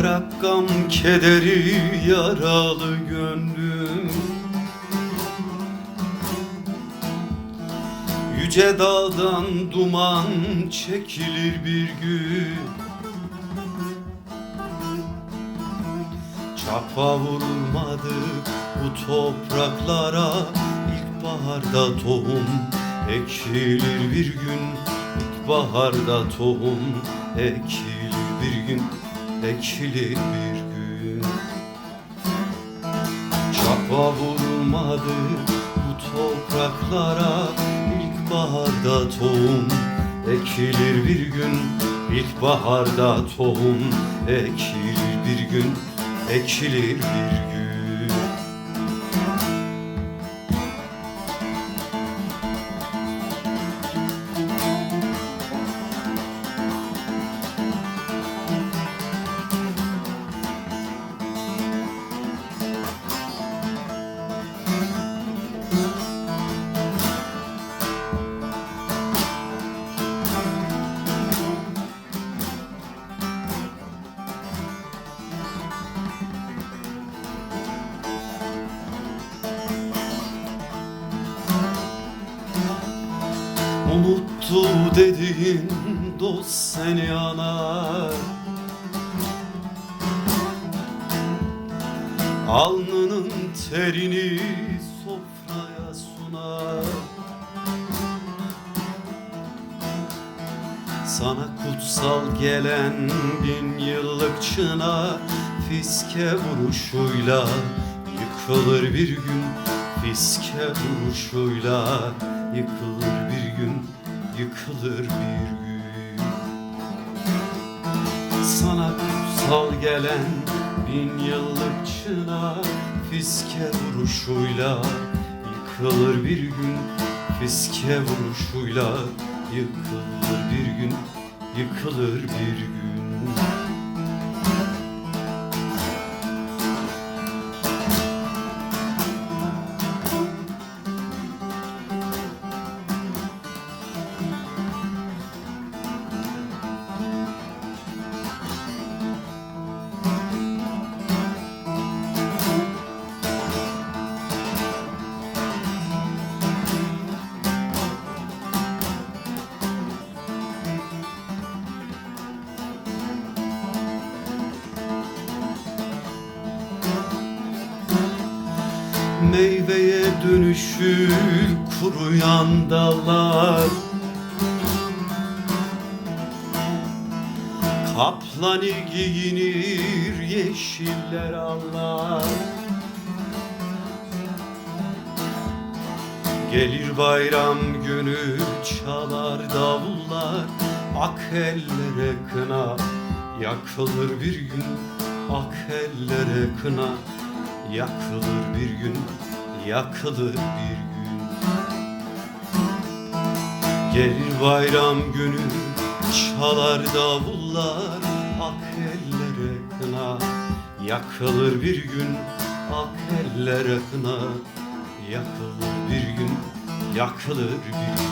Bırak gam kederi yaralı gönlüm. Yüce dağdan duman çekilir bir gün. Çapa vurulmadı bu topraklara. İlkbaharda tohum ekilir bir gün. İlkbaharda tohum ekilir bir gün Ekilir bir gün Çapa vurulmadı bu topraklara. İlkbaharda tohum ekilir bir gün. İlkbaharda tohum ekilir bir gün. Ekilir bir gün Unuttu dediğin dost seni anar. Alnının terini sofraya sunar. Sana kutsal gelen bin yıllık çınar Fiske vuruşuyla yıkılır bir gün Fiske vuruşuyla yıkılır bir gün Yıkılır bir gün. Sana kutsal gelen bin yıllık çınar Fiske vuruşuyla yıkılır bir gün. Fiske vuruşuyla yıkılır bir gün Yıkılır bir gün Meyveye dönüşür kuruyan dallar Kaplan giyinir yeşiller Allah Gelir bayram günü çalar davullar. Ak ellere kına yakılır bir gün Ak ellere kına yakılır bir gün Yakılır bir gün. Gelir bayram günü çalar davullar Ak ellere kına. Yakılır bir gün Ak ellere kına. Yakılır bir gün Yakılır bir gün